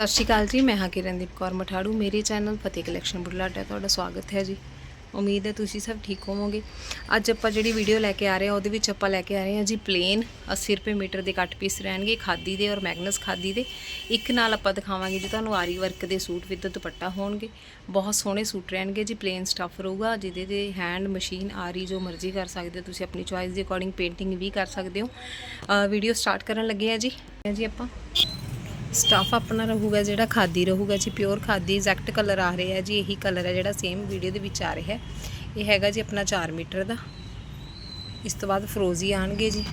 ਸਤਿ ਸ਼੍ਰੀ ਅਕਾਲ ਜੀ, ਮੈਂ ਹਾਂ ਕਿਰਨਦੀਪ ਕੌਰ ਮਠਾੜੂ। ਮੇਰੇ ਚੈਨਲ ਫਤਿਹ ਕਲੈਕਸ਼ਨ ਬੁਢਲਾਡਾ ਤੁਹਾਡਾ ਸਵਾਗਤ ਹੈ ਜੀ। ਉਮੀਦ ਹੈ ਤੁਸੀਂ ਸਭ ਠੀਕ ਹੋਵੋਗੇ। ਅੱਜ ਆਪਾਂ ਜਿਹੜੀ ਵੀਡੀਓ ਲੈ ਕੇ ਆ ਰਹੇ ਹਾਂ, ਉਹਦੇ ਵਿੱਚ ਆਪਾਂ ਲੈ ਕੇ ਆ ਰਹੇ ਹਾਂ ਜੀ ਪਲੇਨ 80 ਰੁਪਏ ਮੀਟਰ ਦੇ ਕੱਟ ਪੀਸ ਰਹਿਣਗੇ, ਖਾਦੀ ਦੇ ਔਰ ਮੈਗਨਸ ਖਾਦੀ ਦੇ। ਇੱਕ ਨਾਲ ਆਪਾਂ ਦਿਖਾਵਾਂਗੇ ਜੀ ਤੁਹਾਨੂੰ ਆਰੀ ਵਰਕ ਦੇ ਸੂਟ ਵਿਦ ਦੁਪੱਟਾ ਹੋਣਗੇ। ਬਹੁਤ ਸੋਹਣੇ ਸੂਟ ਰਹਿਣਗੇ ਜੀ ਪਲੇਨ ਸਟੱਫ ਰਹੂਗਾ, ਜਿਹਦੇ 'ਤੇ ਹੈਂਡ ਮਸ਼ੀਨ ਆਰੀ ਜੋ ਮਰਜ਼ੀ ਕਰ ਸਕਦੇ ਹੋ, ਤੁਸੀਂ ਆਪਣੀ ਚੁਆਇਸ ਦੇ ਅਕੋਰਡਿੰਗ ਪੇਂਟਿੰਗ ਵੀ ਕਰ ਸਕਦੇ ਹੋ। ਵੀਡੀਓ ਸਟਾਰਟ ਕਰਨ ਲੱਗੇ ਆ ਜੀ। ਜੀ ਆਪਾਂ। ਸਟਫ ਆਪਣਾ ਰਹੂਗਾ, ਜਿਹੜਾ ਖਾਦੀ ਰਹੂਗਾ, ਜੀ ਪਿਓਰ ਖਾਦੀ ਐਗਜ਼ੈਕਟ ਕਲਰ ਆ ਰਿਹਾ ਜੀ, ਇਹੀ ਕਲਰ ਹੈ ਜਿਹੜਾ ਸੇਮ ਵੀਡੀਓ ਦੇ ਵਿੱਚ ਆ ਰਿਹਾ। ਹੈ ਇਹ ਹੈਗਾ ਜੀ ਆਪਣਾ 4 ਮੀਟਰ ਦਾ। ਇਸ ਤੋਂ ਬਾਅਦ ਫਰੋਜ਼ੀ ਆਣਗੇ ਜੀ।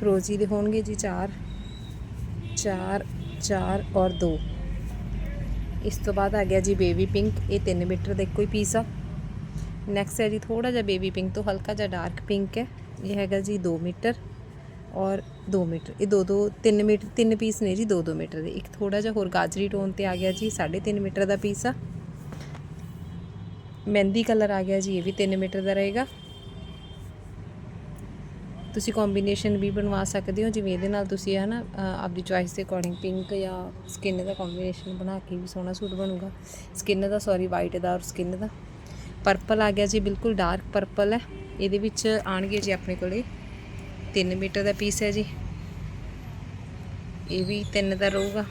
ਫਰੋਜ਼ੀ ਦੇ ਹੋਣਗੇ ਜੀ 4 4 4 ਔਰ 2 ਇਸ ਤੋਂ ਬਾਅਦ ਆ ਗਿਆ ਜੀ ਬੇਬੀ ਪਿੰਕ ਇਹ 3 ਮੀਟਰ ਦਾ ਇੱਕੋ ਹੀ ਪੀਸ ਆ। ਨੈਕਸਟ ਹੈ ਜੀ ਥੋੜਾ ਜਿਹਾ ਬੇਬੀ ਪਿੰਕ ਤੋਂ ਹਲਕਾ ਜਿਹਾ ਡਾਰਕ ਪਿੰਕ ਹੈ। ਇਹ ਹੈਗਾ ਜੀ 2 ਮੀਟਰ। ਔਰ 2 ਮੀਟਰ, ਇਹ 2 2 3 ਮੀਟਰ ਤਿੰਨ ਪੀਸ ਨੇ ਜੀ 2 2 ਮੀਟਰ ਦੇ। ਇੱਕ ਥੋੜਾ ਜਿਹਾ ਹੋਰ ਗਾਜਰੀ ਟੋਨ ਤੇ ਆ ਗਿਆ ਜੀ 3.5 ਮੀਟਰ ਦਾ ਪੀਸ ਆ। ਮਹਿੰਦੀ ਕਲਰ ਆ ਗਿਆ ਜੀ, ਇਹ ਵੀ 3 ਮੀਟਰ ਦਾ ਰਹੇਗਾ। ਤੁਸੀਂ ਕੰਬੀਨੇਸ਼ਨ ਵੀ ਬਣਵਾ ਸਕਦੇ ਹੋ, ਜਿਵੇਂ ਇਹਦੇ ਨਾਲ ਤੁਸੀਂ ਹੈ ਨਾ ਆਪਦੀ ਚੁਆਇਸ ਦੇ ਅਕੋਰਡਿੰਗ ਪਿੰਕ ਜਾਂ ਸਕਿਨ ਦਾ ਕੰਬੀਨੇਸ਼ਨ ਬਣਾ ਕੇ ਵੀ ਸੋਹਣਾ ਸੂਟ ਬਣੂਗਾ। ਸਕਿਨ ਦਾ ਸੌਰੀ ਵਾਈਟ ਦਾ ਔਰ ਸਕਿਨ ਦਾ। ਪਰਪਲ ਆ ਗਿਆ ਜੀ, ਬਿਲਕੁਲ ਡਾਰਕ ਪਰਪਲ ਹੈ। ਇਹਦੇ ਵਿੱਚ ਆਣਗੇ ਜੀ ਆਪਣੇ ਕੋਲੇ 3 ਮੀਟਰ ਦਾ ਪੀਸ ਹੈ ਜੀ। ਇਹ ਵੀ 3 ਦਾ ਰਹੂਗਾ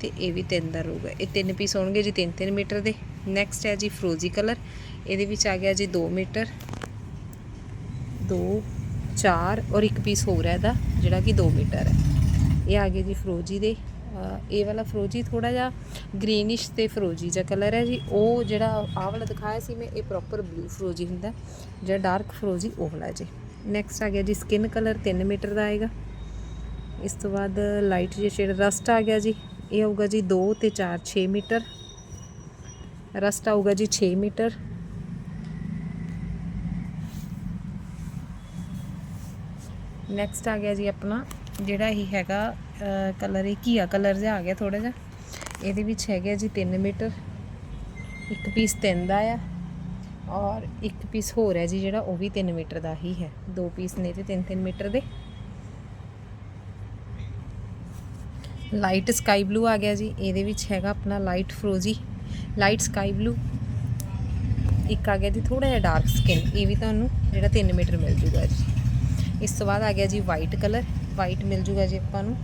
ਤੇ ਇਹ ਵੀ 3 ਦਾ ਰਹੂਗਾ। ਇਹ ਤਿੰਨ ਪੀਸ ਹੋਣਗੇ ਜੀ 3-3 ਮੀਟਰ ਦੇ। ਨੈਕਸਟ ਹੈ ਜੀ ਫਰੋਜ਼ੀ ਕਲਰ ਇਹਦੇ ਵਿੱਚ ਆ ਗਿਆ ਜੀ 2 ਮੀਟਰ। 2 4 ਔਰ ਇੱਕ ਪੀਸ ਹੋਰ ਹੈ ਇਹਦਾ, ਜਿਹੜਾ ਕਿ 2 ਮੀਟਰ ਹੈ। ਇਹ ਆ ਗਏ ਜੀ ਫਰੋਜ਼ੀ ਦੇ। ਇਹ ਵਾਲਾ ਫਰੋਜ਼ੀ ਥੋੜਾ ਜਿਹਾ ਗ੍ਰੀਨਿਸ਼ ਤੇ ਫਰੋਜ਼ੀ ਜਿਹਾ ਕਲਰ ਹੈ ਜੀ। ਉਹ ਜਿਹੜਾ ਆਹ ਵਾਲਾ ਦਿਖਾਇਆ ਸੀ ਮੈਂ, ਇਹ ਪ੍ਰੋਪਰ ਬਲੂ ਫਰੋਜ਼ੀ ਹੁੰਦਾ। ਜਿਹੜਾ ਡਾਰਕ ਫਰੋਜ਼ੀ ਉਹ ਵਾਲਾ ਜੀ। ਨੈਕਸਟ ਆ ਗਿਆ ਜੀ ਸਕਿਨ ਕਲਰ 3 ਮੀਟਰ ਦਾ ਆਏਗਾ। ਇਸ ਤੋਂ ਬਾਅਦ ਲਾਈਟ ਜਿਹਾ ਸ਼ੇਡ ਰਸਟ ਆ ਗਿਆ ਜੀ, ਇਹ ਆਊਗਾ ਜੀ 2 ਤੇ 4 6 ਮੀਟਰ। ਰਸਟ ਆਊਗਾ ਜੀ 6 ਮੀਟਰ। ਨੈਕਸਟ ਆ ਗਿਆ ਜੀ ਆਪਣਾ, ਜਿਹੜਾ ਇਹ ਹੈਗਾ ਕਲਰ ਇਹ ਕੀਆ ਕਲਰ ਜਿਹਾ ਆ ਗਿਆ ਥੋੜਾ ਜਿਹਾ। ਇਹਦੇ ਵਿੱਚ ਹੈਗਾ ਜੀ 3 ਮੀਟਰ। ਇੱਕ ਪੀਸ 3 ਦਾ ਆ। ਔਰ ਇੱਕ ਪੀਸ ਹੋਰ ਹੈ ਜੀ ਜਿਹੜਾ ਉਹ ਵੀ 3 ਮੀਟਰ ਦਾ ਹੀ ਹੈ। ਦੋ ਪੀਸ ਨੇ ਤੇ 3-3 ਮੀਟਰ ਦੇ। ਲਾਈਟ ਸਕਾਈ ਬਲੂ ਆ ਗਿਆ ਜੀ। ਇਹਦੇ ਵਿੱਚ ਹੈਗਾ ਆਪਣਾ ਲਾਈਟ ਫਰੋਜ਼ੀ ਲਾਈਟ ਸਕਾਈ ਬਲੂ ਇੱਕ ਆ ਗਿਆ ਜੀ ਥੋੜਾ ਜਿਹਾ ਡਾਰਕ ਸਕਿਨ ਇਹ ਵੀ ਤੁਹਾਨੂੰ ਜਿਹੜਾ 3 ਮੀਟਰ ਮਿਲ ਜੂਗਾ ਜੀ। ਇਸ ਤੋਂ ਬਾਅਦ ਆ ਗਿਆ ਜੀ ਵਾਈਟ ਕਲਰ ਵਾਈਟ ਮਿਲ ਜੂਗਾ ਜੀ ਆਪਾਂ ਨੂੰ।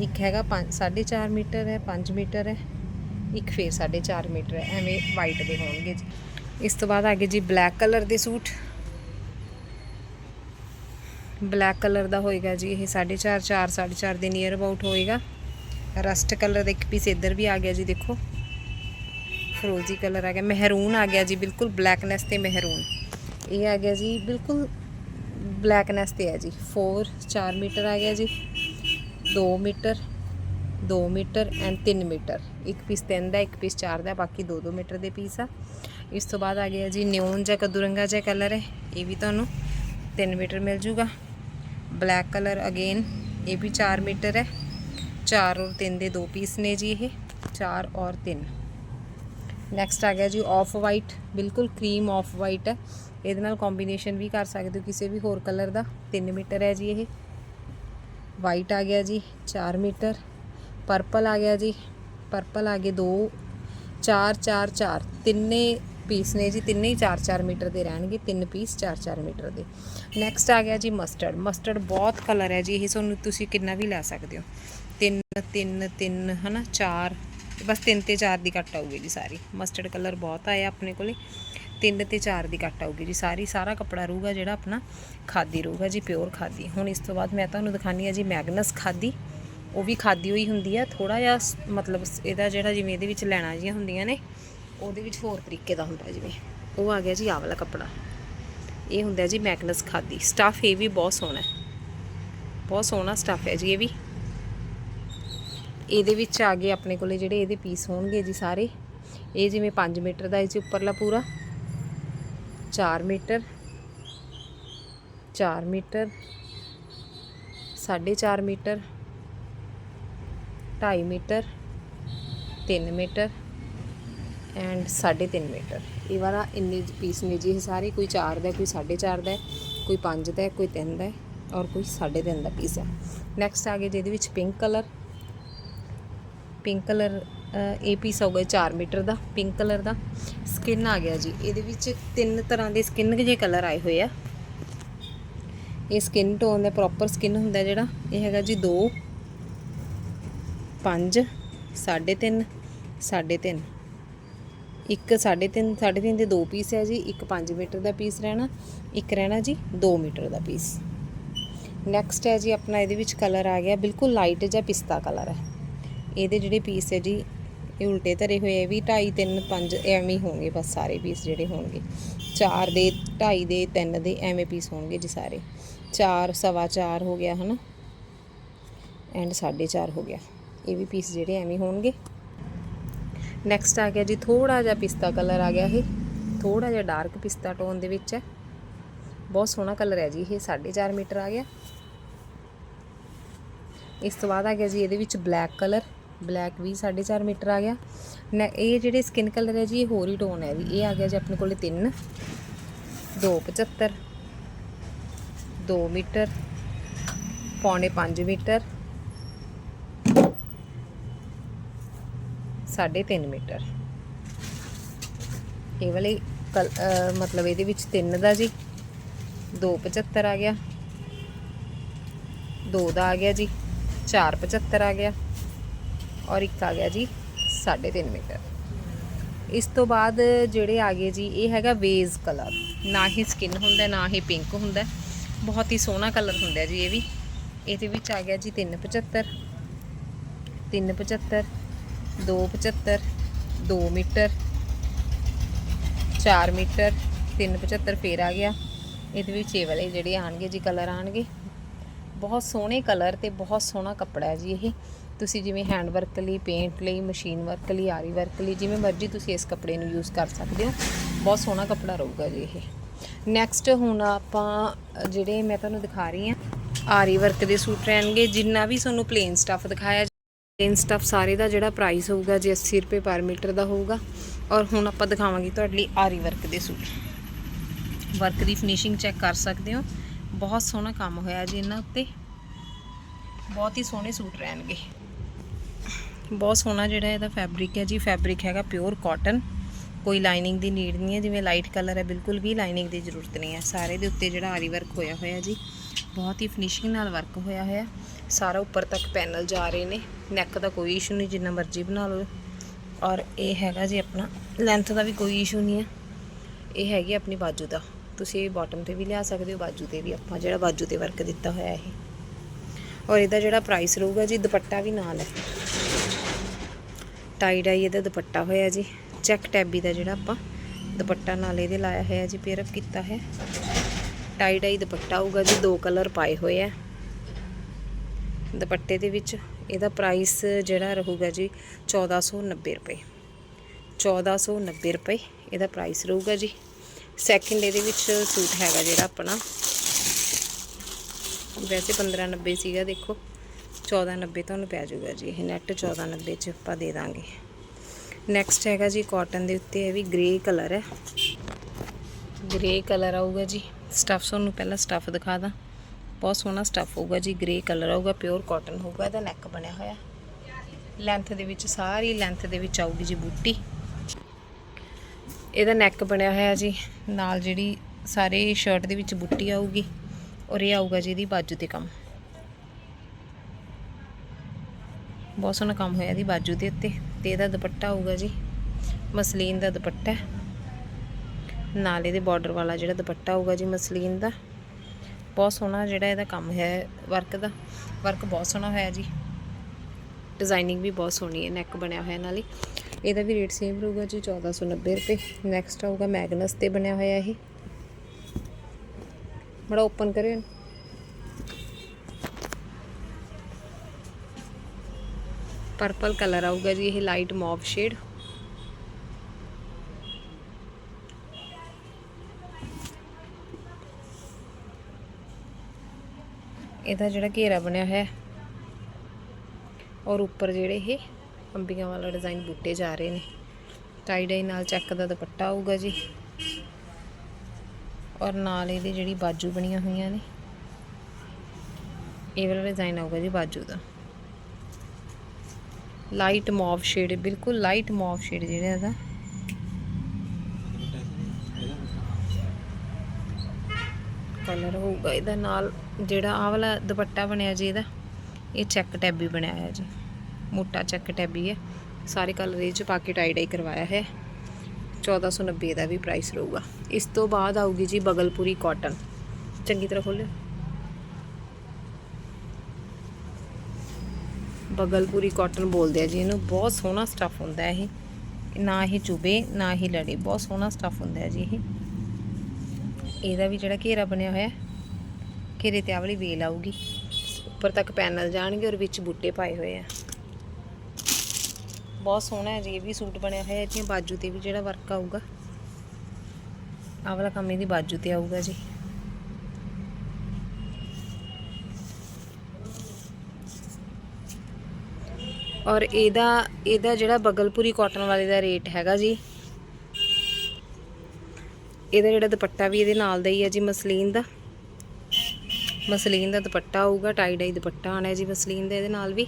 ਇੱਕ ਹੈਗਾ 5 4.5 ਮੀਟਰ ਹੈ 5 ਮੀਟਰ ਹੈ। ਇੱਕ ਫੇਰ 4.5 ਮੀਟਰ ਹੈ। ਐਵੇਂ ਵਾਈਟ ਦੇ ਹੋਣਗੇ ਜੀ। ਇਸ ਤੋਂ ਬਾਅਦ ਆ ਗਏ ਜੀ ਬਲੈਕ ਕਲਰ ਦੇ ਸੂਟ। ਬਲੈਕ ਕਲਰ ਦਾ ਹੋਏਗਾ ਜੀ ਇਹ 4.5 4 4.5 ਦੇ ਨੀਅਰ ਅਬਾਊਟ ਹੋਏਗਾ। ਰਸਟ ਕਲਰ ਦਾ ਇੱਕ ਪੀਸ ਇੱਧਰ ਵੀ ਆ ਗਿਆ ਜੀ ਦੇਖੋ। ਫਰੋਜ਼ੀ ਕਲਰ ਆ ਗਿਆ ਮਹਿਰੂਨ ਆ ਗਿਆ ਜੀ, ਬਿਲਕੁਲ ਬਲੈਕਨੈਸ ਤੇ ਮਹਿਰੂਨ ਇਹ ਆ ਗਿਆ ਜੀ, ਬਿਲਕੁਲ ਬਲੈਕਨੈਸ ਤੇ ਹੈ ਜੀ। 4 4 ਮੀਟਰ ਆ ਗਿਆ ਜੀ। 2 ਮੀਟਰ 2 ਮੀਟਰ ਐਂਡ 3 ਮੀਟਰ। ਇੱਕ ਪੀਸ 3 ਦਾ, ਇੱਕ ਪੀਸ 4 ਦਾ, ਬਾਕੀ 2-2 ਮੀਟਰ ਦੇ ਪੀਸ ਆ। ਇਸ ਤੋਂ ਬਾਅਦ ਆ ਗਿਆ ਜੀ ਨਿਓਨ ਜਾਂ ਕੱਦੂਰੰਗਾ ਜਿਹਾ ਕਲਰ ਹੈ, ਇਹ ਵੀ ਤੁਹਾਨੂੰ 3 ਮੀਟਰ ਮਿਲ ਜੂਗਾ। ਬਲੈਕ ਕਲਰ ਅਗੇਨ ਇਹ ਵੀ 4 ਮੀਟਰ ਹੈ। 4 ਔਰ 3 ਦੇ ਦੋ ਪੀਸ ਨੇ ਜੀ ਇਹ 4 ਔਰ 3 ਨੈਕਸਟ ਆ ਗਿਆ ਜੀ ਆਫ ਵਾਈਟ ਬਿਲਕੁਲ ਕਰੀਮ ਆਫ ਵਾਈਟ ਹੈ। ਇਹਦੇ ਨਾਲ ਕੰਬੀਨੇਸ਼ਨ ਵੀ ਕਰ ਸਕਦੇ ਹੋ ਕਿਸੇ ਵੀ ਹੋਰ ਕਲਰ ਦਾ 3 ਮੀਟਰ ਹੈ ਜੀ ਇਹ। ਵਾਈਟ ਆ ਗਿਆ ਜੀ 4 ਮੀਟਰ। ਪਰਪਲ ਆ ਗਿਆ ਜੀ ਪਰਪਲ ਆ ਗਏ 2 4 4 4 ਤਿੰਨੇ ਪੀਸ ਨੇ ਜੀ, ਤਿੰਨੇ ਹੀ 4 4 ਮੀਟਰ ਦੇ ਰਹਿਣਗੇ, ਤਿੰਨ ਪੀਸ 4 4 ਮੀਟਰ ਦੇ। ਨੈਕਸਟ ਆ ਗਿਆ ਜੀ ਮਸਟਰਡ ਮਸਟਰਡ ਬਹੁਤ ਕਲਰ ਹੈ ਜੀ, ਇਹ ਤੁਹਾਨੂੰ ਤੁਸੀਂ ਕਿੰਨਾ ਵੀ ਲੈ ਸਕਦੇ ਹੋ। ਤਿੰਨ ਤਿੰਨ ਤਿੰਨ, ਹਨਾ, ਚਾਰ, ਬਸ ਤਿੰਨ ਤੇ ਚਾਰ ਦੀ ਕੱਟ ਆਊਗੀ ਜੀ ਸਾਰੀ। ਮਸਟਰਡ ਕਲਰ ਬਹੁਤ ਆਇਆ ਆਪਣੇ ਕੋਲੇ। ਤਿੰਨ ਤੇ ਚਾਰ ਦੀ ਕੱਟ ਆਊਗੀ ਜੀ ਸਾਰੀ। ਸਾਰਾ ਕੱਪੜਾ ਰਹੂਗਾ ਜਿਹੜਾ ਆਪਣਾ ਖਾਦੀ ਰਹੂਗਾ ਜੀ ਪਿਓਰ ਖਾਦੀ। ਹੁਣ ਇਸ ਤੋਂ ਬਾਅਦ ਮੈਂ ਤੁਹਾਨੂੰ ਦਿਖਾਨੀ ਆ ਜੀ ਮੈਗਨਸ ਖਾਦੀ। ਉਹ ਵੀ ਖਾਦੀ ਹੋਈ ਹੁੰਦੀ ਆ। ਥੋੜਾ ਜਿਹਾ ਮਤਲਬ ਇਹਦਾ ਜਿਹੜਾ ਜਿਵੇਂ ਇਹਦੇ ਵਿੱਚ ਲੈਣਾ ਜੀਆਂ ਹੁੰਦੀਆਂ ਨੇ ਉਹਦੇ ਵਿੱਚ ਹੋਰ ਤਰੀਕੇ ਦਾ ਹੁੰਦਾ ਜਿਵੇਂ ਉਹ ਆ ਗਿਆ ਜੀ ਆਹ ਵਾਲਾ ਕੱਪੜਾ। ਇਹ ਹੁੰਦਾ ਜੀ ਮੈਗਨਸ ਖਾਦੀ। ਸਟਫ ਇਹ ਵੀ ਬਹੁਤ ਸੋਹਣਾ ਹੈ। ਬਹੁਤ ਸੋਹਣਾ ਸਟਫ ਹੈ ਜੀ ਇਹ ਵੀ। ਇਹਦੇ ਵਿੱਚ ਆ ਗਏ ਆਪਣੇ ਕੋਲੇ ਜਿਹੜੇ ਇਹਦੇ ਪੀਸ ਹੋਣਗੇ ਜੀ ਸਾਰੇ। ਇਹ ਜਿਵੇਂ 5 ਮੀਟਰ ਦਾ ਇਹ ਜੀ ਉੱਪਰਲਾ ਪੂਰਾ। 4 metre. 4 metre. 4.5 metre. 2.5 metre. 3 metre. And 3.5 metre. ਇਹ ਵਾਲਾ ਇੰਨੇ ਪੀਸ ਨੇ ਜੀ ਇਹ ਸਾਰੇ ਕੋਈ 4 ਦਾ ਹੈ, ਕੋਈ 4.5 ਦਾ ਕੋਈ 5 ਦਾ ਕੋਈ 3 ਦਾ ਔਰ ਕੋਈ 3.5 ਦਾ ਪੀਸ ਹੈ। ਨੈਕਸਟ ਆ ਗਿਆ ਜਿਹਦੇ ਵਿੱਚ ਪਿੰਕ ਕਲਰ ਪਿੰਕ ਕਲਰ ਇਹ ਪੀਸ ਹੋਊਗਾ 4 ਮੀਟਰ ਦਾ ਪਿੰਕ ਕਲਰ ਦਾ। ਸਕਿਨ ਆ ਗਿਆ ਜੀ ਇਹਦੇ ਵਿੱਚ ਤਿੰਨ ਤਰ੍ਹਾਂ ਦੇ ਸਕਿਨ ਜੇ ਕਲਰ ਆਏ ਹੋਏ ਆ। ਇਹ ਸਕਿਨ ਟੋਨ ਦਾ ਪ੍ਰੋਪਰ ਸਕਿਨ ਹੁੰਦਾ ਜਿਹੜਾ ਇਹ ਹੈਗਾ ਜੀ 2 5 3.5 3.5 ਇੱਕ 3.5 3.5 ਦੇ ਦੋ ਪੀਸ ਹੈ ਜੀ, ਇੱਕ 5 ਮੀਟਰ ਦਾ ਪੀਸ ਰਹਿਣਾ, ਇੱਕ ਰਹਿਣਾ ਜੀ 2 ਮੀਟਰ ਦਾ ਪੀਸ। ਨੈਕਸਟ ਹੈ ਜੀ, ਆਪਣਾ ਇਹਦੇ ਵਿੱਚ ਕਲਰ ਆ ਗਿਆ, ਬਿਲਕੁਲ ਲਾਈਟ ਜਿਹਾ ਪਿਸਤਾ ਕਲਰ ਹੈ। ਇਹਦੇ ਜਿਹੜੇ ਪੀਸ ਹੈ ਜੀ, ਇਹ ਉਲਟੇ ਧਰੇ ਹੋਏ ਆ ਵੀ 2.5 3 5 ਐਵੇਂ ਹੀ ਹੋਣਗੇ ਬਸ ਸਾਰੇ ਪੀਸ ਜਿਹੜੇ ਹੋਣਗੇ। 4 ਦੇ 2.5 ਦੇ 3 ਦੇ ਐਵੇਂ ਪੀਸ ਹੋਣਗੇ ਜੀ ਸਾਰੇ। 4 ਸਵਾ 4 ਹੋ ਗਿਆ ਹਨਾ, ਐਂਡ 4.5 ਹੋ ਗਿਆ। ਇਹ ਵੀ ਪੀਸ ਜਿਹੜੇ ਐਵੇਂ ਹੋਣਗੇ। ਨੈਕਸਟ ਆ ਗਿਆ ਜੀ ਥੋੜਾ ਜਿਹਾ ਪਿਸਤਾ ਕਲਰ ਆ ਗਿਆ ਇਹ। ਥੋੜਾ ਜਿਹਾ ਡਾਰਕ ਪਿਸਤਾ ਟੋਨ ਦੇ ਵਿੱਚ ਹੈ। ਬਹੁਤ ਸੋਹਣਾ ਕਲਰ ਹੈ ਜੀ ਇਹ 4.5 ਮੀਟਰ ਆ ਗਿਆ। ਇਸ ਤੋਂ ਬਾਅਦ ਆ ਗਿਆ ਜੀ ਇਹਦੇ ਵਿੱਚ ਬਲੈਕ ਕਲਰ ਬਲੈਕ ਵੀ 4.5 ਮੀਟਰ ਆ ਗਿਆ। ਨੈ, ਇਹ ਜਿਹੜੇ ਸਕਿਨ ਕਲਰ ਹੈ ਜੀ, ਇਹ ਹੋਰ ਹੀ ਟੋਨ ਹੈ ਜੀ। ਇਹ ਆ ਗਿਆ ਜੀ ਆਪਣੇ ਕੋਲੇ 3 275 2 ਮੀਟਰ, ਪੌਣੇ 5 ਮੀਟਰ 3.5 ਮੀਟਰ। ਇਹ ਵਾਲੇ ਕਲ- ਮਤਲਬ ਇਹਦੇ ਵਿੱਚ 3 ਦਾ ਜੀ। 275 ਆ ਗਿਆ। 2 ਦਾ ਆ ਗਿਆ ਜੀ। 475 ਆ ਗਿਆ। ਔਰ ਇੱਕ ਆ ਗਿਆ ਜੀ 3.5 ਮੀਟਰ। ਇਸ ਤੋਂ ਬਾਅਦ ਜਿਹੜੇ ਆ ਗਏ ਜੀ, ਇਹ ਹੈਗਾ ਵੇਜ਼ ਕਲਰ। ਨਾ ਹੀ ਸਕਿਨ ਹੁੰਦਾ, ਨਾ ਹੀ ਪਿੰਕ ਹੁੰਦਾ। ਬਹੁਤ ਹੀ ਸੋਹਣਾ ਕਲਰ ਹੁੰਦਾ ਜੀ ਇਹ ਵੀ। ਇਹਦੇ ਵਿੱਚ ਆ ਗਿਆ ਜੀ 375 375 275 2 ਮੀਟਰ 4 ਮੀਟਰ 375 ਫੇਰ ਆ ਗਿਆ। ਇਹਦੇ ਵਿੱਚ ਇਹ ਵਾਲੇ ਜਿਹੜੇ ਆਣਗੇ ਜੀ ਕਲਰ ਆਣਗੇ। ਬਹੁਤ ਸੋਹਣੇ ਕਲਰ ਤੇ ਬਹੁਤ ਸੋਹਣਾ ਕੱਪੜਾ ਹੈ ਜੀ ਇਹ। ਤੁਸੀਂ ਜਿਵੇਂ ਹੈਂਡ ਵਰਕ ਲਈ ਪੇਂਟ ਲਈ ਮਸ਼ੀਨ ਵਰਕ ਲਈ, ਆਰੀ ਵਰਕ ਲਈ, ਜਿਵੇਂ ਮਰਜ਼ੀ ਤੁਸੀਂ ਇਸ ਕੱਪੜੇ ਨੂੰ ਯੂਜ਼ ਕਰ ਸਕਦੇ ਹੋ। ਬਹੁਤ ਸੋਹਣਾ ਕੱਪੜਾ ਰਹੂਗਾ ਜੀ ਇਹ। ਨੈਕਸਟ ਹੁਣ ਆਪਾਂ, ਜਿਹੜੇ ਮੈਂ ਤੁਹਾਨੂੰ ਦਿਖਾ ਰਹੀ ਹਾਂ, ਆਰੀ ਵਰਕ ਦੇ ਸੂਟ ਰਹਿਣਗੇ। ਜਿੰਨਾ ਵੀ ਤੁਹਾਨੂੰ ਪਲੇਨ ਸਟੱਫ ਦਿਖਾਇਆ ਪਲੇਨ ਸਟੱਫ ਸਾਰੇ ਦਾ ਜਿਹੜਾ ਪ੍ਰਾਈਸ ਹੋਊਗਾ ਜੀ 80 ਰੁਪਏ ਪਰ ਮੀਟਰ ਦਾ ਹੋਊਗਾ। ਔਰ ਹੁਣ ਆਪਾਂ ਦਿਖਾਵਾਂਗੇ ਤੁਹਾਡੇ ਲਈ ਆਰੀ ਵਰਕ ਦੇ ਸੂਟ। ਵਰਕ ਦੀ ਫਿਨਿਸ਼ਿੰਗ ਚੈੱਕ ਕਰ ਸਕਦੇ ਹੋ। ਬਹੁਤ ਸੋਹਣਾ ਕੰਮ ਹੋਇਆ ਜੀ ਇਹਨਾਂ ਉੱਤੇ। ਬਹੁਤ ਹੀ ਸੋਹਣੇ ਸੂਟ ਰਹਿਣਗੇ। ਬਹੁਤ ਸੋਹਣਾ ਜਿਹੜਾ ਇਹਦਾ ਫੈਬਰਿਕ ਹੈ ਜੀ। ਫੈਬਰਿਕ ਹੈਗਾ ਪਿਓਰ ਕਾਟਨ ਕੋਈ ਲਾਈਨਿੰਗ ਦੀ ਨੀਡ ਨਹੀਂ ਹੈ। ਜਿਵੇਂ ਲਾਈਟ ਕਲਰ ਹੈ, ਬਿਲਕੁਲ ਵੀ ਲਾਈਨਿੰਗ ਦੀ ਜ਼ਰੂਰਤ ਨਹੀਂ ਹੈ। ਸਾਰੇ ਦੇ ਉੱਤੇ ਜਿਹੜਾ ਆਰੀ ਵਰਕ ਹੋਇਆ ਹੋਇਆ ਜੀ। ਬਹੁਤ ਹੀ ਫਿਨਿਸ਼ਿੰਗ ਨਾਲ ਵਰਕ ਹੋਇਆ ਹੋਇਆ। ਸਾਰਾ ਉੱਪਰ ਤੱਕ ਪੈਨਲ ਜਾ ਰਹੇ ਨੇ। ਨੈਕ ਦਾ ਕੋਈ ਇਸ਼ੂ ਨਹੀਂ, ਜਿੰਨਾ ਮਰਜ਼ੀ ਬਣਾ ਲਓ। ਔਰ ਇਹ ਹੈਗਾ ਜੀ ਆਪਣਾ ਲੈਂਥ ਦਾ ਵੀ ਕੋਈ ਇਸ਼ੂ ਨਹੀਂ ਹੈ। ਇਹ ਹੈਗੀ ਆਪਣੀ ਬਾਜੂ ਦਾ। ਤੁਸੀਂ ਇਹ ਬਾਟਮ ਤੇ ਵੀ ਲਿਆ ਸਕਦੇ ਹੋ, ਬਾਜੂ ਤੇ ਵੀ ਆਪਾਂ ਜਿਹੜਾ ਬਾਜੂ ਤੇ ਵਰਕ ਦਿੱਤਾ ਹੋਇਆ ਇਹ। ਔਰ ਇਹਦਾ ਜਿਹੜਾ ਪ੍ਰਾਈਸ ਰਹੂਗਾ ਜੀ, ਦੁਪੱਟਾ ਵੀ ਨਾਲ ਹੈ। ਟਾਈ ਡਾਈ ਇਹਦਾ ਦੁਪੱਟਾ ਹੋਇਆ ਜੀ। ਚੈੱਕ ਟੈਬੀ ਦਾ ਜਿਹੜਾ ਆਪਾਂ ਦੁਪੱਟਾ ਨਾਲ ਇਹਦੇ ਲਾਇਆ ਹੋਇਆ ਜੀ ਪੇਅਰ ਅਪ ਕੀਤਾ ਹੈ। ਟਾਈ ਡਾਈ ਦੁਪੱਟਾ ਹੋਊਗਾ ਜੀ, ਦੋ ਕਲਰ ਪਾਏ ਹੋਏ ਆ ਦੁਪੱਟੇ ਦੇ ਵਿੱਚ ਇਹਦਾ ਪ੍ਰਾਈਸ ਜਿਹੜਾ ਰਹੂਗਾ ਜੀ 1490 ਰੁਪਏ। 1490 ਰੁਪਏ ਇਹਦਾ ਪ੍ਰਾਈਸ ਰਹੂਗਾ ਜੀ। ਸੈਕਿੰਡ ਇਹਦੇ ਵਿੱਚ ਸੂਟ ਹੈਗਾ ਜਿਹੜਾ ਆਪਣਾ। ਵੈਸੇ 1590 ਸੀਗਾ, ਦੇਖੋ। 1490 ਤੁਹਾਨੂੰ ਪੈ ਜਾਊਗਾ ਜੀ। ਇਹ ਨੈਟ 1490 ਚ ਆਪਾਂ ਦੇ ਦਾਂਗੇ। ਨੈਕਸਟ ਹੈਗਾ ਜੀ ਕਾਟਨ ਦੇ ਉੱਤੇ, ਇਹ ਵੀ ਗ੍ਰੇ ਕਲਰ ਹੈ। ਗ੍ਰੇ ਕਲਰ ਆਊਗਾ ਜੀ। ਸਟੱਫ ਤੁਹਾਨੂੰ ਪਹਿਲਾਂ ਸਟੱਫ ਦਿਖਾ ਦਾਂ। ਬਹੁਤ ਸੋਹਣਾ ਸਟੱਫ ਹੋਊਗਾ ਜੀ ਗ੍ਰੇ ਕਲਰ ਆਊਗਾ ਪਿਓਰ ਕਾਟਨ ਹੋਊਗਾ, ਇਹਦਾ ਨੈਕ ਬਣਿਆ ਹੋਇਆ। ਲੈਂਥ ਦੇ ਵਿੱਚ, ਸਾਰੀ ਲੈਂਥ ਦੇ ਵਿੱਚ ਆਊਗੀ ਜੀ ਬੂਟੀ। ਇਹਦਾ ਨੈਕ ਬਣਿਆ ਹੋਇਆ ਜੀ, ਨਾਲ ਜਿਹੜੀ ਸਾਰੇ ਸ਼ਰਟ ਦੇ ਵਿੱਚ ਬੂਟੀ ਆਊਗੀ, ਔਰ ਇਹ ਆਊਗਾ ਜੀ ਇਹਦੀ ਬਾਜੂ ਤੇ ਕੰਮ। ਬਹੁਤ ਸੋਹਣਾ ਕੰਮ ਹੋਇਆ ਇਹਦੀ ਬਾਜੂ ਦੇ ਉੱਤੇ, ਤੇ ਇਹਦਾ ਦੁਪੱਟਾ ਆਊਗਾ ਜੀ, ਮਸਲੀਨ ਦਾ ਦੁਪੱਟਾ। ਨਾਲ ਇਹਦੇ ਬਾਰਡਰ ਵਾਲਾ ਜਿਹੜਾ ਦੁਪੱਟਾ ਆਊਗਾ ਜੀ ਮਸਲੀਨ ਦਾ। ਬਹੁਤ ਸੋਹਣਾ ਜਿਹੜਾ ਇਹਦਾ ਕੰਮ ਹੈ ਵਰਕ ਦਾ। ਵਰਕ ਬਹੁਤ ਸੋਹਣਾ ਹੋਇਆ ਜੀ। ਡਿਜ਼ਾਈਨਿੰਗ ਵੀ ਬਹੁਤ ਸੋਹਣੀ ਹੈ ਨੈਕ ਬਣਿਆ ਹੋਇਆ ਨਾਲ ਹੀ। ਇਹਦਾ ਵੀ ਰੇਟ ਸੇਮ ਰਹੂਗਾ ਜੀ 1490 ਰੁਪਏ। ਨੈਕਸਟ ਆਊਗਾ ਮੈਗਨਸ ਤੇ ਬਣਿਆ ਹੋਇਆ ਇਹ। ਬੜਾ ਓਪਨ ਕਰਿਓ ਪਰਪਲ ਕਲਰ ਆਊਗਾ ਜੀ, ਇਹ ਲਾਈਟ ਮੌਵ ਸ਼ੇਡ ਇਹਦਾ ਜਿਹੜਾ ਘੇਰਾ ਬਣਿਆ ਹੋਇਆ ਔਰ ਉੱਪਰ ਜਿਹੜੇ ਇਹ ਅੰਬੀਆਂ ਵਾਲਾ ਡਿਜ਼ਾਈਨ ਬੂਟੇ ਜਾ ਰਹੇ ਨੇ। ਟਾਈ ਡਾਈ ਨਾਲ ਚੈੱਕ ਦਾ ਦੁਪੱਟਾ ਆਊਗਾ ਜੀ। ਔਰ ਨਾਲ ਇਹਦੀ ਜਿਹੜੀ ਬਾਜੂ ਬਣੀਆਂ ਹੋਈਆਂ ਨੇ। ਇਹ ਵਾਲਾ ਡਿਜ਼ਾਈਨ ਆਊਗਾ ਜੀ ਬਾਜੂ ਦਾ। ਲਾਈਟ ਮੌਵ ਸ਼ੇਡ ਬਿਲਕੁਲ ਲਾਈਟ ਮੌਵ ਸ਼ੇਡ ਜਿਹੜਾ ਇਹਦਾ। ਕਲਰ ਹੋਊਗਾ ਇਹਦਾ ਨਾਲ। ਜਿਹੜਾ ਆਹ ਵਾਲਾ ਦੁਪੱਟਾ ਬਣਿਆ ਜੀ ਇਹਦਾ ਇਹ ਚੈੱਕ ਟੈਬੀ ਬਣਿਆ ਹੈ ਜੀ। ਮੋਟਾ ਚੈੱਕ ਟੈਬੀ ਹੈ ਸਾਰੇ ਕਲਰ ਇਹ ਚ ਪਾ ਕੇ ਟਾਈ ਡਾਈ ਕਰਵਾਇਆ ਹੈ। 1490 ਦਾ ਵੀ ਪ੍ਰਾਈਸ ਰਹੂਗਾ। ਇਸ ਤੋਂ ਬਾਅਦ ਆਊਗੀ ਜੀ ਬਗਲਪੁਰੀ ਕਾਟਨ ਚੰਗੀ ਤਰ੍ਹਾਂ ਖੋਲਿਓ। ਬਗਲਪੁਰੀ ਕਾਟਨ ਬੋਲਦੇ ਆ ਜੀ ਇਹਨੂੰ। ਬਹੁਤ ਸੋਹਣਾ ਸਟੱਫ ਹੁੰਦਾ ਹੈ ਇਹ। ਨਾ ਹੀ ਚੁਬੇ ਨਾ ਹੀ ਲੜੇ। ਬਹੁਤ ਸੋਹਣਾ ਸਟੱਫ ਹੁੰਦਾ ਹੈ ਜੀ ਇਹ। ਇਹਦਾ ਵੀ ਜਿਹੜਾ ਘੇਰਾ ਬਣਿਆ ਹੋਇਆ। ਹੈ, ਘੇਰੇ ਤੇ ਆਹ ਵਾਲੀ ਵੇਲ ਆਊਗੀ। ਉੱਪਰ ਤੱਕ ਪੈਨਲ ਜਾਣਗੇ ਔਰ ਵਿੱਚ ਬੂਟੇ ਪਾਏ ਹੋਏ ਆ। ਬਹੁਤ ਸੋਹਣਾ ਹੈ ਜੀ, ਇਹ ਵੀ ਸੂਟ ਬਣਿਆ ਹੋਇਆ, ਇਹਦੀਆਂ ਬਾਜੂ ਤੇ ਵੀ ਜਿਹੜਾ ਵਰਕ ਆਊਗਾ। ਆਹ ਵਾਲਾ ਕੰਮ ਇਹਦੀ ਬਾਜੂ ਤੇ ਆਊਗਾ ਜੀ। ਔਰ ਇਹਦਾ ਇਹਦਾ ਜਿਹੜਾ ਬਗਲਪੁਰੀ ਕਾਟਨ ਵਾਲੇ ਦਾ ਰੇਟ ਹੈਗਾ ਜੀ, ਇਹਦਾ ਜਿਹੜਾ ਦੁਪੱਟਾ ਵੀ ਇਹਦੇ ਨਾਲ ਦਾ ਹੀ ਹੈ ਜੀ, ਮਸਲੀਨ ਦਾ। ਮਸਲੀਨ ਦਾ ਦੁਪੱਟਾ ਆਊਗਾ ਟਾਈ ਡਾਈ ਦੁਪੱਟਾ ਆਣਾ ਜੀ ਮਸਲੀਨ ਦਾ, ਇਹਦੇ ਨਾਲ ਵੀ।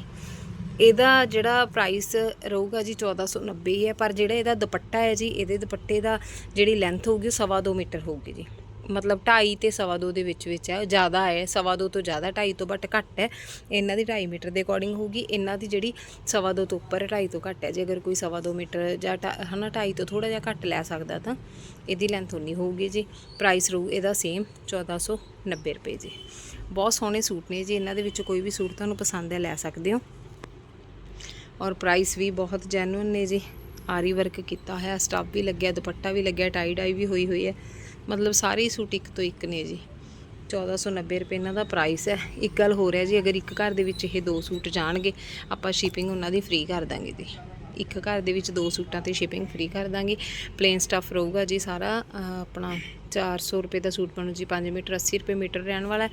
ਇਹਦਾ ਜਿਹੜਾ ਪ੍ਰਾਈਸ ਰਹੂਗਾ ਜੀ 1490 ਹੀ ਹੈ, ਪਰ ਜਿਹੜਾ ਇਹਦਾ ਦੁਪੱਟਾ ਹੈ ਜੀ, ਇਹਦੇ ਦੁਪੱਟੇ ਦਾ ਜਿਹੜੀ ਲੈਂਥ ਹੋਊਗੀ ਉਹ ਸਵਾ ਦੋ ਮੀਟਰ ਹੋਊਗੀ ਜੀ। ਮਤਲਬ 2.5 ਤੇ ਸਵਾ ਦੋ ਦੇ ਵਿੱਚ ਵਿੱਚ ਹੈ ਜ਼ਿਆਦਾ ਹੈ, ਸਵਾ ਦੋ ਤੋਂ ਜ਼ਿਆਦਾ 2.5 ਤੋਂ ਬਟ ਘੱਟ ਹੈ। ਇਹਨਾਂ ਦੀ 2.5 ਮੀਟਰ ਦੇ ਅਕੋਰਡਿੰਗ ਹੋਊਗੀ, ਇਹਨਾਂ ਦੀ ਜਿਹੜੀ ਸਵਾ ਦੋ ਤੋਂ ਉੱਪਰ 2.5 ਤੋਂ ਘੱਟ ਹੈ। ਜੇ ਅਗਰ ਕੋਈ ਸਵਾ ਦੋ ਮੀਟਰ ਜਾਂ ਢਾ- ਹਨਾ 2.5 ਤੋਂ ਥੋੜਾ ਜਿਹਾ ਘੱਟ ਲੈ ਸਕਦਾ ਤਾਂ ਇਹਦੀ ਲੈਂਥ ਉਨੀ ਹੋਊਗੀ ਜੀ। ਪ੍ਰਾਈਸ ਰਹੂ ਇਹਦਾ ਸੇਮ 1490 ਰੁਪਏ ਜੀ। ਬਹੁਤ ਸੋਹਣੇ ਸੂਟ ਨੇ ਜੀ, ਇਹਨਾਂ ਦੇ ਵਿੱਚ ਕੋਈ ਵੀ ਸੂਟ ਤੁਹਾਨੂੰ ਪਸੰਦ ਹੈ, ਲੈ ਸਕਦੇ ਹੋ। ਔਰ ਪ੍ਰਾਈਸ ਵੀ ਬਹੁਤ ਜੈਨੂਇਨ ਨੇ ਜੀ। ਆਰੀ ਵਰਕ ਕੀਤਾ ਹੋਇਆ ਸਟਾਫ ਵੀ ਲੱਗਿਆ, ਦੁਪੱਟਾ ਵੀ ਲੱਗਿਆ ਟਾਈ ਡਾਈ ਵੀ ਹੋਈ ਹੋਈ ਹੈ। ਮਤਲਬ ਸਾਰੇ ਹੀ ਸੂਟ ਇੱਕ ਤੋਂ ਇੱਕ ਨੇ ਜੀ। 1490 ਰੁਪਏ ਇਹਨਾਂ ਦਾ ਪ੍ਰਾਈਸ ਹੈ। ਇੱਕ ਗੱਲ ਹੋ ਰਿਹਾ ਜੀ ਅਗਰ ਇੱਕ ਘਰ ਦੇ ਵਿੱਚ ਇਹ ਦੋ ਸੂਟ ਜਾਣਗੇ ਆਪਾਂ ਸ਼ਿਪਿੰਗ ਉਹਨਾਂ ਦੀ ਫ੍ਰੀ ਕਰ ਦਾਂਗੇ ਜੀ। ਇੱਕ ਘਰ ਦੇ ਵਿੱਚ ਦੋ ਸੂਟਾਂ ਤੇ ਸ਼ਿਪਿੰਗ ਫ੍ਰੀ ਕਰ ਦਾਂਗੇ। ਪਲੇਨ ਸਟਫ ਰਹੂਗਾ ਜੀ ਸਾਰਾ ਅਹ, ਆਪਣਾ 400 ਰੁਪਏ ਦਾ ਸੂਟ ਬਣੂ ਜੀ 5 ਮੀਟਰ 80 ਰੁਪਏ ਮੀਟਰ ਰਹਿਣ ਵਾਲਾ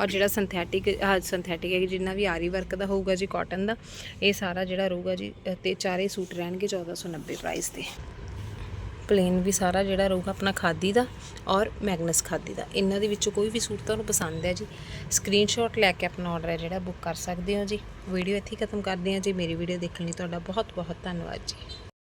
ਔਰ ਜਿਹੜਾ ਸਿੰਥੈਟਿਕ ਸਿੰਥੈਟਿਕ ਹੈ ਜਿੰਨਾ ਵੀ ਆਰੀ ਵਰਕ ਦਾ ਹੋਊਗਾ ਜੀ ਕਾਟਨ ਦਾ ਇਹ ਸਾਰਾ ਜਿਹੜਾ ਰਹੂਗਾ ਜੀ ਅਹ, ਤੇ ਚਾਰੇ ਸੂਟ ਰਹਿਣਗੇ 1490 ਪ੍ਰਾਈਸ ਤੇ। ਪਲੇਨ ਵੀ ਸਾਰਾ ਜਿਹੜਾ ਰਹੂਗਾ ਆਪਣਾ ਖਾਦੀ ਦਾ ਔਰ ਮੈਗਨਸ ਖਾਦੀ ਦਾ। ਇਹਨਾਂ ਦੇ ਵਿੱਚੋਂ ਕੋਈ ਵੀ ਸੂਟ ਤੁਹਾਨੂੰ ਪਸੰਦ ਹੈ ਜੀ ਸਕਰੀਨਸ਼ਾਟ ਲੈ ਕੇ ਆਪਣਾ ਆਰਡਰ ਹੈ ਜਿਹੜਾ ਬੁੱਕ ਕਰ ਸਕਦੇ ਹੋ ਜੀ। ਵੀਡੀਓ ਇੱਥੇ ਹੀ ਖਤਮ ਕਰਦੇ ਹਾਂ ਜੀ। ਮੇਰੀ ਵੀਡੀਓ ਦੇਖਣ ਲਈ ਤੁਹਾਡਾ ਬਹੁਤ ਬਹੁਤ ਧੰਨਵਾਦ ਜੀ।